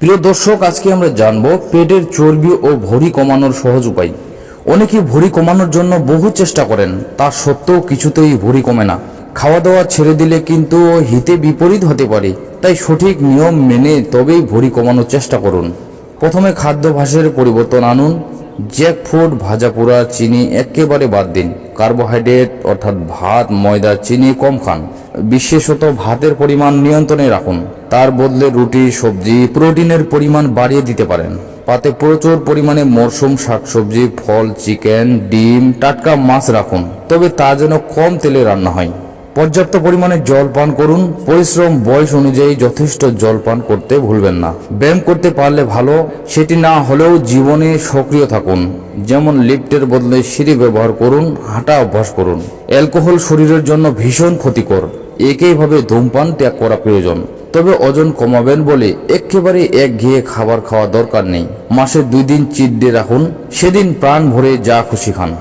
প্রিয় দর্শক, আজকে আমরা জানব পেটের চর্বি ও ভরি কমানোর সহজ উপায়। অনেকে ভরি কমানোর জন্য বহু চেষ্টা করেন, তা সত্ত্বেও কিছুতেই ভরি কমে না। খাওয়া দাওয়া ছেড়ে দিলে কিন্তু হিতে বিপরীত হতে পারে, তাই সঠিক নিয়ম মেনে তবেই ভরি কমানোর চেষ্টা করুন। প্রথমে খাদ্যাভ্যাসের পরিবর্তন আনুন। জ্যাকফ্রুট ভাজা পোড়া, চিনি একেবারে বাদ দিন। কার্বোহাইড্রেট, অর্থাৎ ভাত, ময়দা, চিনি কম খান। বিশেষত ভাতের পরিমাণ নিয়ন্ত্রণে রাখুন। তার বদলে রুটি, সবজি, প্রোটিনের পরিমাণ বাড়িয়ে দিতে পারেন। পাতে প্রচুর পরিমাণে মরশুম শাকসবজি, ফল, চিকেন, ডিম, টাটকা মাছ রাখুন। তবে তা যেন কম তেলে রান্না হয়। পর্যাপ্ত পরিমাণে জল পান করুন। পরিশ্রম বয়স অনুযায়ী যথেষ্ট জল পান করতে ভুলবেন না। ব্যায়াম করতে পারলে ভালো, সেটি না হলেও জীবনে সক্রিয় থাকুন। যেমন লিফটের বদলে সিঁড়ি ব্যবহার করুন, হাঁটা অভ্যাস করুন। অ্যালকোহল শরীরের জন্য ভীষণ ক্ষতিকর। একইভাবে ধূমপান ত্যাগ করা প্রয়োজন। তবে ওজন কমাবেন বলে একেবারে এক ঘিয়ে খাবার খাওয়া দরকার নেই। মাসে দুই দিন চিট ডে রাখুন। সেদিন প্রাণ ভরে যা খুশি খান।